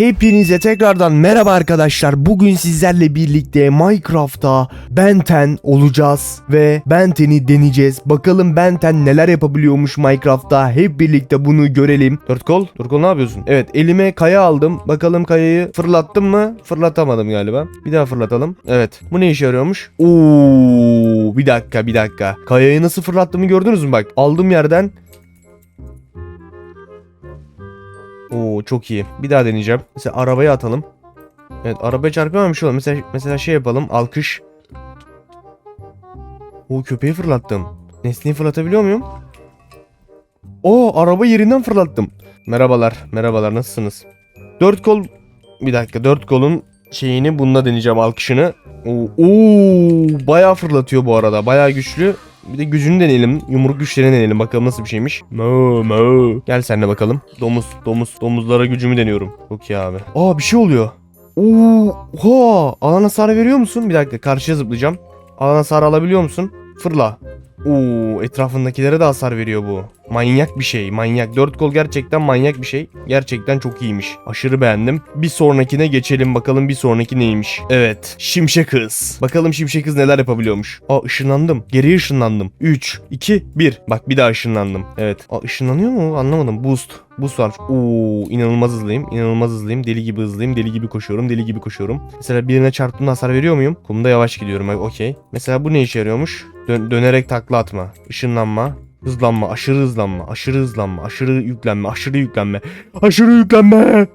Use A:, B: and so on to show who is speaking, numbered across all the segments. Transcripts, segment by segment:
A: Hepinize tekrardan merhaba arkadaşlar. Bugün sizlerle birlikte Minecraft'ta Benten olacağız ve Benten'i deneyeceğiz. Bakalım Benten neler yapabiliyormuş Minecraft'ta. Hep birlikte bunu görelim. Dört kol, dört kol ne yapıyorsun? Evet, elime kaya aldım. Bakalım kayayı fırlattım mı? Fırlatamadım galiba. Bir daha fırlatalım. Evet. Bu ne işe yarıyormuş? Oo, bir dakika, bir dakika. Kayayı nasıl fırlattığımı gördünüz mü bak? Aldığım yerden Oo çok iyi. Bir daha deneyeceğim. Mesela arabaya atalım. Evet arabaya çarpamamış bir şey olur. Mesela, mesela şey yapalım. Alkış. Oo köpeği fırlattım. Nesneyi fırlatabiliyor muyum? Oo araba yerinden fırlattım. Merhabalar. Merhabalar nasılsınız? Dört kol... Bir dakika dört kolun şeyini bununla deneyeceğim alkışını. Oo, oo bayağı fırlatıyor bu arada. Bayağı güçlü. Bir de gücünü deneyelim. Yumruk güçlerini deneyelim. Bakalım nasıl bir şeymiş. Mo mo. Gel sen de bakalım. Domuz, domuz. Domuzlara gücümü deniyorum. Çok iyi abi. Aa bir şey oluyor. Oha. Alan hasarı veriyor musun? Bir dakika karşıya zıplayacağım. Alan hasarı alabiliyor musun? Fırla. Oo etrafındakilere de hasar veriyor bu. Manyak bir şey. Manyak. Dört kol gerçekten manyak bir şey. Gerçekten çok iyiymiş. Aşırı beğendim. Bir sonrakine geçelim bakalım bir sonraki neymiş. Evet. Şimşek hız. Bakalım şimşek hız neler yapabiliyormuş. Aa ışınlandım. Geriye ışınlandım. 3, 2, 1. Bak bir daha ışınlandım. Evet. Aa ışınlanıyor mu? Anlamadım. Boost. Boost var. Oo inanılmaz hızlıyım. İnanılmaz hızlıyım. Deli gibi hızlıyım. Deli gibi koşuyorum. Deli gibi koşuyorum. Mesela birine çarptığımda hasar veriyor muyum? Kumda yavaş gidiyorum. Okey. Mesela bu ne işe yarıyormuş? Dön- dönerek takla atma. Işınlanma. Hızlanma, aşırı hızlanma, aşırı hızlanma, aşırı yüklenme, aşırı yüklenme, aşırı yüklenme.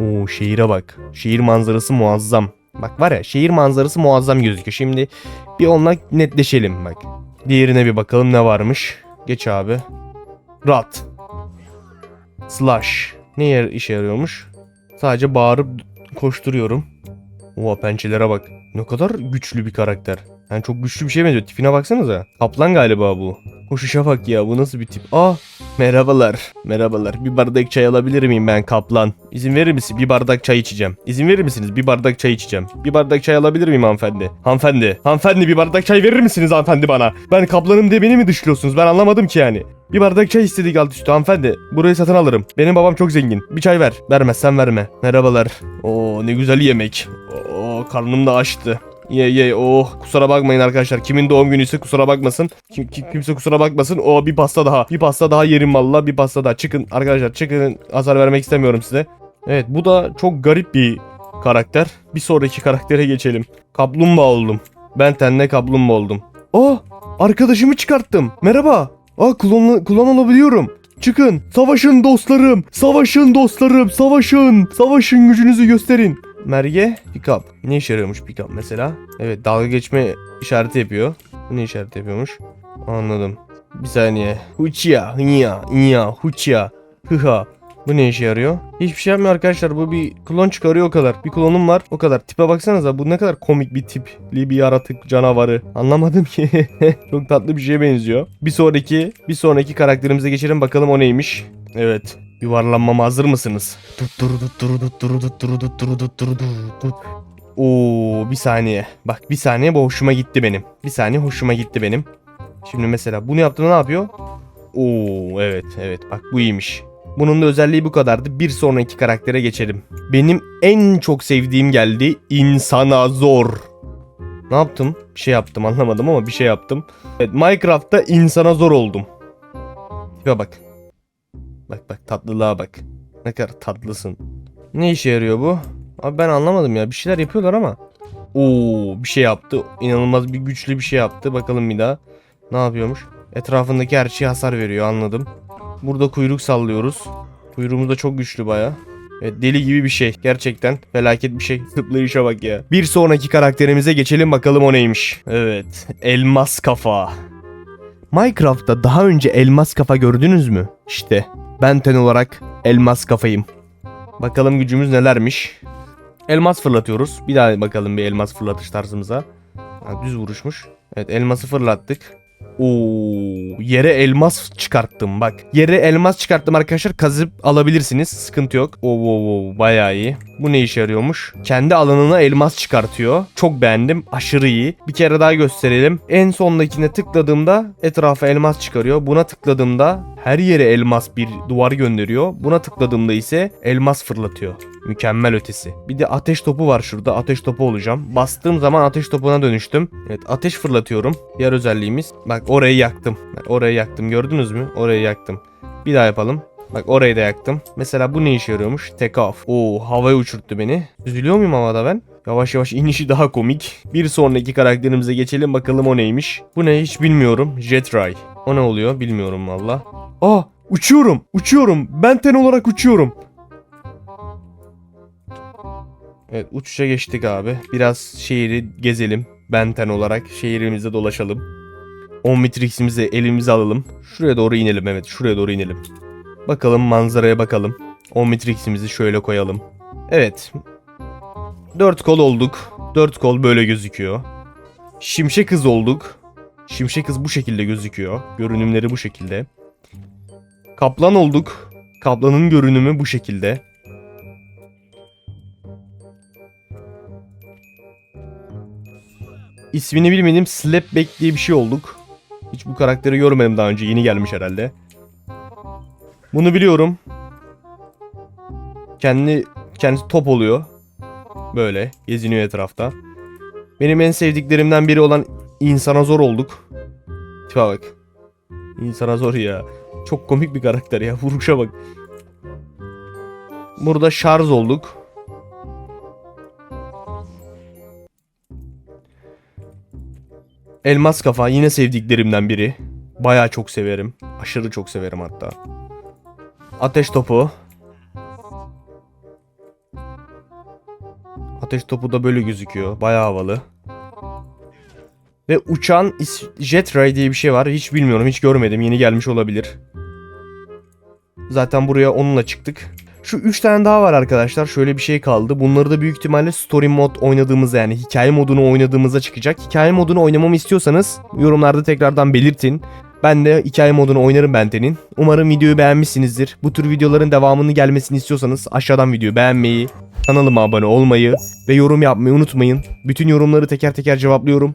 A: Oo şehire bak. Şehir manzarası muazzam. Bak var ya şehir manzarası muazzam gözüküyor. Şimdi bir onunla netleşelim bak. Diğerine bir bakalım ne varmış. Geç abi. Rat. Slash. Ne yer işe yarıyormuş? Sadece bağırıp koşturuyorum. Oha pençelere bak. Ne kadar güçlü bir karakter. Yani çok güçlü bir şey benziyor. Tipine baksanıza. Kaplan galiba bu. Koşuşa bak ya bu nasıl bir tip? Aa merhabalar. Merhabalar. Bir bardak çay alabilir miyim ben kaplan? İzin verir misin? Bir bardak çay içeceğim. İzin verir misiniz? Bir bardak çay içeceğim. Bir bardak çay alabilir miyim hanımefendi? Hanımefendi. Hanımefendi bir bardak çay verir misiniz hanımefendi bana? Ben kaplanım diye beni mi dışlıyorsunuz? Ben anlamadım ki yani. Bir bardak çay istedik alt üstü hanımefendi. Burayı satın alırım. Benim babam çok zengin. Bir çay ver. Vermezsen verme. Merhabalar. Oo ne güzel yemek. Oo karnım da açtı. Ye ye oh kusura bakmayın arkadaşlar. Kimin doğum günüyse kusura bakmasın. Kim, kim- kimse kusura bakmasın. O bir pasta daha. Bir pasta daha yerim valla. Bir pasta daha. Çıkın arkadaşlar çıkın. Hasar vermek istemiyorum size. Evet bu da çok garip bir karakter. Bir sonraki karaktere geçelim. Kaplumbağa oldum. Ben tenle kaplumbağa oldum. Oh arkadaşımı çıkarttım. Merhaba. Aa kullan olabiliyorum. Çıkın. Savaşın dostlarım. Savaşın dostlarım. Savaşın. Savaşın gücünüzü gösterin. Merge pick-up. Ne işe yarıyormuş pick-up mesela? Evet dalga geçme işareti yapıyor. Ne işareti yapıyormuş? Anladım. Bir saniye. Huçya, hınya, inya, huçya, hıha. Bu ne işe yarıyor? Hiçbir şey yapmıyor arkadaşlar. Bu bir klon çıkarıyor o kadar. Bir klonum var o kadar. Tipe baksanıza bu ne kadar komik bir tipli bir yaratık canavarı. Anlamadım ki. Çok tatlı bir şeye benziyor. Bir sonraki bir sonraki karakterimize geçelim bakalım o neymiş. Evet. Yuvarlanmama hazır mısınız? Oo bir saniye. Bak bir saniye bu hoşuma gitti benim. Bir saniye hoşuma gitti benim. Şimdi mesela bunu yaptığında ne yapıyor? Oo evet evet bak bu iyiymiş. Bunun da özelliği bu kadardı. Bir sonraki karaktere geçelim. Benim en çok sevdiğim geldi. İnsana zor. Ne yaptım? Bir şey yaptım anlamadım ama bir şey yaptım. Evet Minecraft'ta insana zor oldum. Tipe bak. Bak bak tatlılığa bak. Ne kadar tatlısın. Ne işe yarıyor bu? Abi ben anlamadım ya. Bir şeyler yapıyorlar ama. Oo bir şey yaptı. İnanılmaz bir güçlü bir şey yaptı. Bakalım bir daha. Ne yapıyormuş? Etrafındaki her şeye hasar veriyor anladım. Burada kuyruk sallıyoruz. Kuyruğumuz da çok güçlü baya. Evet, deli gibi bir şey. Gerçekten felaket bir şey. Zıplayışa bak ya. Bir sonraki karakterimize geçelim bakalım o neymiş. Evet. Elmas kafa. Minecraft'ta daha önce elmas kafa gördünüz mü? İşte ben ten olarak elmas kafayım. Bakalım gücümüz nelermiş. Elmas fırlatıyoruz. Bir daha bakalım bir elmas fırlatış tarzımıza. Ha, düz vuruşmuş. Evet elması fırlattık. Oo, yere elmas çıkarttım bak. Yere elmas çıkarttım arkadaşlar. Kazıp alabilirsiniz. Sıkıntı yok. Oo, oo, oo, bayağı iyi. Bu ne işe yarıyormuş? Kendi alanına elmas çıkartıyor. Çok beğendim. Aşırı iyi. Bir kere daha gösterelim. En sondakine tıkladığımda etrafa elmas çıkarıyor. Buna tıkladığımda her yere elmas bir duvar gönderiyor. Buna tıkladığımda ise elmas fırlatıyor. Mükemmel ötesi. Bir de ateş topu var şurada. Ateş topu olacağım. Bastığım zaman ateş topuna dönüştüm. Evet ateş fırlatıyorum. Diğer özelliğimiz. Bak orayı yaktım. Bak, orayı yaktım. Gördünüz mü? Orayı yaktım. Bir daha yapalım. Bak orayı da yaktım. Mesela bu ne işe yarıyormuş? Take off. Oo havaya uçurttu beni. Üzülüyor muyum havada ben? Yavaş yavaş inişi daha komik. Bir sonraki karakterimize geçelim bakalım o neymiş. Bu ne hiç bilmiyorum. Jetray. O ne oluyor bilmiyorum valla. Aa uçuyorum. Uçuyorum. Ben ten olarak uçuyorum. Evet uçuşa geçtik abi. Biraz şehri gezelim. Benten olarak şehrimizde dolaşalım. Omnitrix'imizi elimize alalım. Şuraya doğru inelim evet şuraya doğru inelim. Bakalım manzaraya bakalım. Omnitrix'imizi şöyle koyalım. Evet. Dört kol olduk. Dört kol böyle gözüküyor. Şimşek hız olduk. Şimşek hız bu şekilde gözüküyor. Görünümleri bu şekilde. Kaplan olduk. Kaplanın görünümü bu şekilde. İsmini bilmediğim Slapback diye bir şey olduk. Hiç bu karakteri görmedim daha önce. Yeni gelmiş herhalde. Bunu biliyorum. Kendi kendisi top oluyor. Böyle geziniyor etrafta. Benim en sevdiklerimden biri olan insana zor olduk. Tipe bak. İnsana zor ya. Çok komik bir karakter ya. Vuruşa bak. Burada şarj olduk. Elmas kafa yine sevdiklerimden biri. Bayağı çok severim. Aşırı çok severim hatta. Ateş topu. Ateş topu da böyle gözüküyor. Bayağı havalı. Ve uçan Jet Ray diye bir şey var. Hiç bilmiyorum, hiç görmedim. Yeni gelmiş olabilir. Zaten buraya onunla çıktık. Şu 3 tane daha var arkadaşlar. Şöyle bir şey kaldı. Bunları da büyük ihtimalle story mod oynadığımızda yani hikaye modunu oynadığımızda çıkacak. Hikaye modunu oynamamı istiyorsanız yorumlarda tekrardan belirtin. Ben de hikaye modunu oynarım Benten'in. Umarım videoyu beğenmişsinizdir. Bu tür videoların devamını gelmesini istiyorsanız aşağıdan videoyu beğenmeyi, kanalıma abone olmayı ve yorum yapmayı unutmayın. Bütün yorumları teker teker cevaplıyorum.